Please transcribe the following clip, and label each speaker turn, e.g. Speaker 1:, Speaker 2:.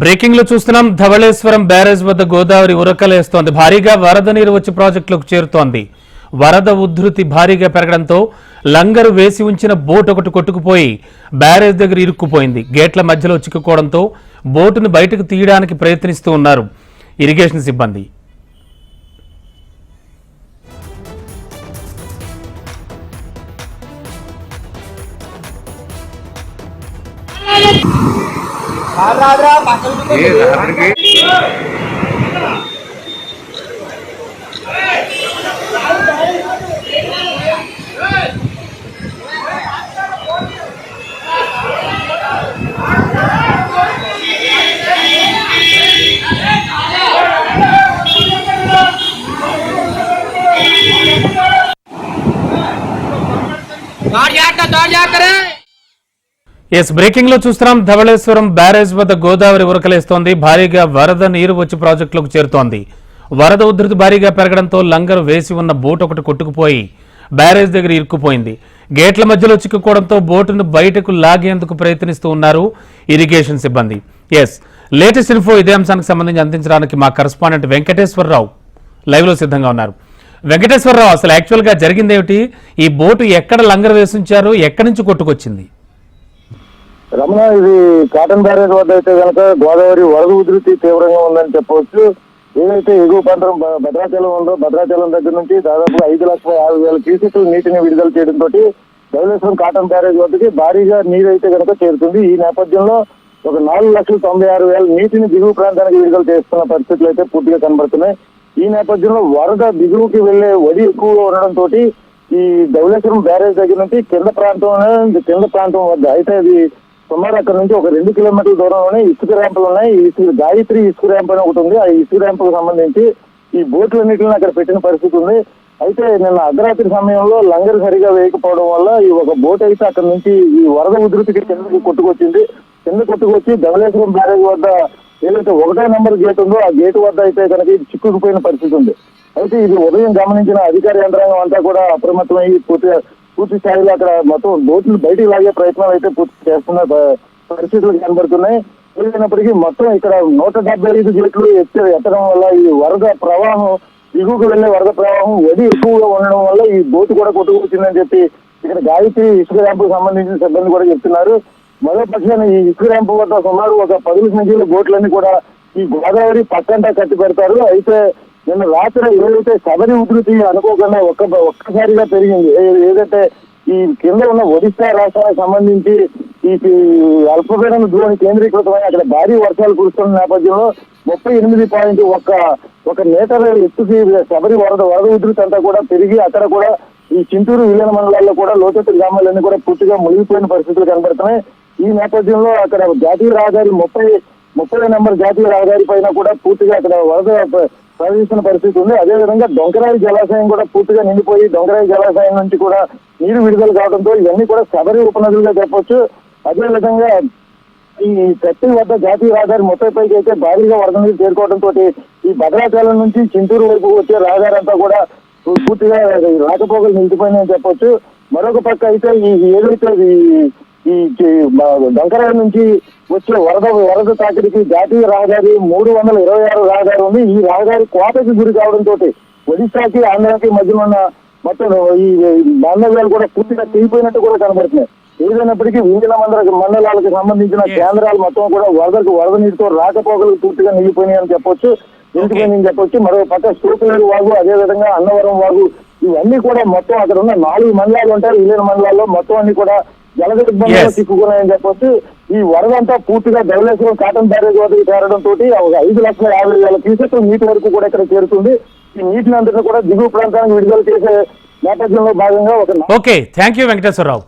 Speaker 1: బ్రేకింగ్లో చూస్తున్నాం ధవళేశ్వరం బ్యారేజ్ వద్ద గోదావరి ఉరకలేస్తోంది. భారీగా వరద నీరు వచ్చి ప్రాజెక్టులకు చేరుతోంది. వరద ఉధృతి భారీగా పెరగడంతో లంగరు వేసి ఉంచిన బోట్ ఒకటి కొట్టుకుపోయి బ్యారేజ్ దగ్గర ఇరుక్కుపోయింది. గేట్ల మధ్యలో చిక్కుకోవడంతో బోటును బయటకు తీయడానికి ప్రయత్నిస్తూ ఉన్నారు ఇరిగేషన్ సిబ్బంది.
Speaker 2: ये जा दौड़ जा करें।
Speaker 1: ఎస్ బ్రేకింగ్లో చూస్తున్నాం. ధవళేశ్వరం బ్యారేజ్ వద్ద గోదావరి ఉరకలేస్తోంది. భారీగా వరద నీరు వచ్చి ప్రాజెక్టులకు చేరుతోంది. వరద ఉధృతి భారీగా పెరగడంతో లంగరు వేసి ఉన్న బోట్ ఒకటి కొట్టుకుపోయి బ్యారేజ్ దగ్గర ఇరుక్కుపోయింది. గేట్ల మధ్యలో చిక్కుకోవడంతో బోటును బయటకు లాగేందుకు ప్రయత్నిస్తూ ఉన్నారు ఇరిగేషన్ సిబ్బంది. ఎస్ లేటెస్ట్ ఇన్ఫో ఇదే అంశానికి సంబంధించి అందించడానికి మా కరస్పాండెంట్ వెంకటేశ్వరరావు లైవ్లో సిద్ధంగా ఉన్నారు. వెంకటేశ్వరరావు అసలు యాక్చువల్గా జరిగిందేమిటి? ఈ బోటు ఎక్కడ లంగరు వేసించారు ఎక్కడి నుంచి కొట్టుకొచ్చింది?
Speaker 3: రమణ ఇది కాటన్ బ్యారేజ్ వద్ద అయితే కనుక గోదావరి వరద ఉధృతి తీవ్రంగా ఉందని చెప్పవచ్చు. ఏదైతే ఎగువ ప్రాంతం భద్రాచలం ఉందో భద్రాచలం దగ్గర నుంచి దాదాపు ఐదు లక్షల యాభై వేల క్యూసెక్ల నీటిని విడుదల చేయడంతో ధవళేశ్వరం కాటన్ బ్యారేజ్ వద్దకి భారీగా నీరు అయితే కనుక చేరుతుంది. ఈ నేపథ్యంలో ఒక నాలుగు లక్షల తొంభై ఆరు వేల నీటిని దిగువ ప్రాంతానికి విడుదల చేస్తున్న పరిస్థితులు అయితే పూర్తిగా కనబడుతున్నాయి. ఈ నేపథ్యంలో వరద దిగువకి వెళ్ళే వడి ఎక్కువగా ఉండడంతో ఈ ధవళేశ్వరం బ్యారేజ్ దగ్గర నుంచి కింద ప్రాంతం కింద ప్రాంతం వద్ద అయితే అది సుమారు అక్కడ నుంచి ఒక రెండు కిలోమీటర్ల దూరంలోనే ఇసుక ర్యాంపులు ఉన్నాయి. ఇసుక గాయత్రి ఇసుక ర్యాంప్ అని ఒకటి ఉంది. ఆ ఇసుక ర్యాంపుకు సంబంధించి ఈ బోట్లన్నింటిని అక్కడ పెట్టిన పరిస్థితి ఉంది. అయితే నిన్న అర్ధరాత్రి సమయంలో లంగర్ సరిగా వేయకపోవడం వల్ల ఈ ఒక బోట్ అయితే అక్కడ నుంచి ఈ వరద ఉధృతికి కిందకి కొట్టుకొచ్చింది. కింద కొట్టుకొచ్చి ధవలేశ్వరం బ్యారేజ్ వద్ద ఏదైతే ఒకటో నెంబర్ గేట్ ఉందో ఆ గేట్ వద్ద అయితే కనుక ఇది చిక్కుకుపోయిన పరిస్థితి ఉంది. అయితే ఇది ఉదయం గమనించిన అధికార యంత్రాంగం అంతా కూడా అప్రమత్తమై పూర్తిగా పూర్తి స్థాయిలో అక్కడ మొత్తం బోట్లు బయటికి లాగే ప్రయత్నాలు అయితే పూర్తి చేస్తున్న పరిస్థితులు కనబడుతున్నాయి. ఏదైనప్పటికీ మొత్తం ఇక్కడ నూట డెబ్బై ఐదు గేట్లు ఎత్తి ఎత్తడం వల్ల ఈ వరద ప్రవాహం దిగువకు వెళ్ళే వరద ప్రవాహం వడి ఎక్కువగా ఉండడం వల్ల ఈ బోటు కూడా కొట్టుకొచ్చిందని చెప్పి ఇక్కడ గాయత్రి ఇసుక ర్యాంపుకు సంబంధించిన సిబ్బంది కూడా చెప్తున్నారు. మరో పక్షాన ఈ ఇసుక ర్యాంపు వద్ద సుమారు ఒక పది సంఖ్యలో బోట్లన్నీ కూడా ఈ గోదావరి పక్కంటా కట్టి పెడతారు. అయితే నిన్న రాత్రి ఏదైతే శబరి ఉధృతి అనుకోకుండా ఒక్క ఒక్కసారిగా పెరిగింది. ఏదైతే ఈ కింద ఉన్న ఒడిశా రాష్ట్రానికి సంబంధించి ఈ అల్పపీడన దూరాన్ని కేంద్రీకృతమై అక్కడ భారీ వర్షాలు కురుస్తున్న నేపథ్యంలో ముప్పై ఎనిమిది పాయింట్ ఒక్క ఒక మీటర్ ఎత్తుకి శబరి వరద వరద ఉధృతి అంతా కూడా పెరిగి అక్కడ కూడా ఈ చింతూరు విలీన మండలాల్లో కూడా లోతట్టు గ్రామాలన్నీ కూడా పూర్తిగా మునిగిపోయిన పరిస్థితులు కనబడుతున్నాయి. ఈ నేపథ్యంలో అక్కడ జాతీయ రహదారి ముప్పై ముప్పై నెంబర్ జాతీయ రహదారి పైన కూడా పూర్తిగా అక్కడ వరద ప- ప్రవహిస్తున్న పరిస్థితి ఉంది. అదేవిధంగా డొంకరాయి జలాశయం కూడా పూర్తిగా నిండిపోయి డొంకరాయి జలాశయం నుంచి కూడా నీరు విడుదల కావడంతో ఇవన్నీ కూడా శబరి ఉపనదులుగా చెప్పొచ్చు. అదేవిధంగా ఈ కట్టి వద్ద జాతీయ రహదారి ముప్పై పైకి అయితే భారీగా వరద నీరు చేరుకోవడంతో ఈ భద్రాచలం నుంచి చింతూరు వైపు వచ్చే రహదారి అంతా కూడా పూర్తిగా రాకపోకలు నిలిచిపోయిందని చెప్పొచ్చు. మరొక పక్క అయితే ఈ ఏదైతే ఈ- డంకరాల నుంచి వచ్చే వరద వరద తాకిడికి జాతీయ రహదారి మూడు వందల ఇరవై ఆరు రహదారి ఉంది. ఈ రహదారి కోతకి గురి కావడంతో ఒడిశాకి ఆంధ్రాకి మధ్య ఉన్న మొత్తం ఈ బాంధవ్యాలు కూడా పూర్తిగా తెగిపోయినట్టు కూడా కనబడుతున్నాయి. ఏదైనప్పటికీ వివిధ మండల మండలాలకు సంబంధించిన కేంద్రాలు మొత్తం కూడా వరదకు వరద నీటితో రాకపోకలు పూర్తిగా నిలిపోయినాయి అని చెప్పొచ్చు నిలిచిపోయిందని చెప్పొచ్చు. మరో పక్క సూపేరు వాగు అదే విధంగా అన్నవరం వాగు ఇవన్నీ కూడా మొత్తం అక్కడ ఉన్న నాలుగు మండలాలు ఉంటాయి. విలీన మండలాల్లో మొత్తం అన్ని కూడా జలదిగ్బంధంలో
Speaker 1: Yes.
Speaker 3: చిక్కుకున్నాయని చెప్పొచ్చు. ఈ వరదంతా పూర్తిగా ధవళేశ్వరం కాటన్ బ్యారేజ్ వద్దకు చేరడం తోటి ఒక ఐదు లక్షల యాభై వేల క్యూసెక్ నీటి వరకు కూడా ఇక్కడ చేరుతుంది. ఈ నీటిని అంతటా కూడా దిగువ ప్రాంతానికి విడుదల చేసే నేపథ్యంలో భాగంగా ఒక
Speaker 1: ఓకే థ్యాంక్ యూ వెంకటేశ్వరరావు